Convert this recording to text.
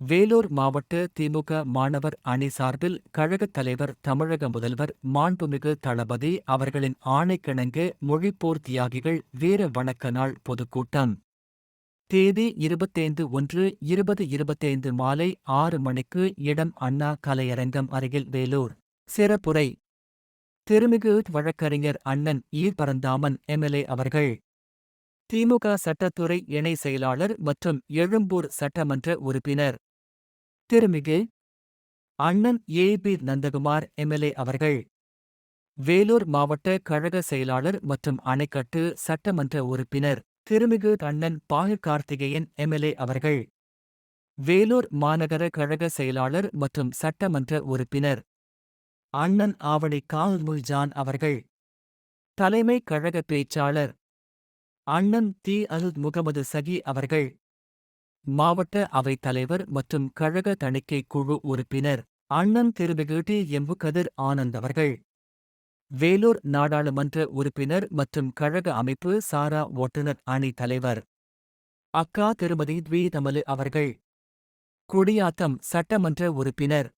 வேலூர் மாவட்ட திமுக மாணவர் அணி சார்பில் கழகத் தலைவர் தமிழக முதல்வர் மாண்புமிகு தளபதி அவர்களின் ஆணைக்கிணங்க மொழிப்போர் தியாகிகள் வீர வணக்க நாள் பொதுக்கூட்டம். தேதி இருபத்தைந்து ஒன்று இருபது இருபத்தைந்து மாலை ஆறு மணிக்கு இடம் அண்ணா கலையரங்கம் அருகில் வேலூர். சிறப்புரை. திருமிகு வழக்கறிஞர் அண்ணன் ஈ பரந்தாமன் எம்எல்ஏ அவர்கள். திமுக சட்டத்துறை இணை செயலாளர் மற்றும் எழும்பூர் சட்டமன்ற உறுப்பினர். திருமிகு அண்ணன் ஏ பி நந்தகுமார் எம்எல்ஏ அவர்கள். வேலூர் மாவட்ட கழக செயலாளர் மற்றும் அணைக்கட்டு சட்டமன்ற உறுப்பினர் திருமிகு அண்ணன் பாயு கார்த்திகேயன் எம்எல்ஏ அவர்கள். வேலூர் மாநகர கழக செயலாளர் மற்றும் சட்டமன்ற உறுப்பினர் அண்ணன் ஆவணி கால்முல் ஜான் அவர்கள். தலைமை கழக பேச்சாளர் அண்ணன் தி அல் முகமது சகி அவர்கள். மாவட்ட அவைத் தலைவர் மற்றும் கழக தணிக்கை குழு உறுப்பினர் அண்ணன் திருமிகு டி எம்பு கதிர் ஆனந்த் அவர்கள். வேலூர் நாடாளுமன்ற உறுப்பினர் மற்றும் கழக அமைப்பு சாரா ஓட்டுநர் அணி தலைவர். அக்கா திருமதி த்வி அவர்கள். குடியாத்தம் சட்டமன்ற உறுப்பினர்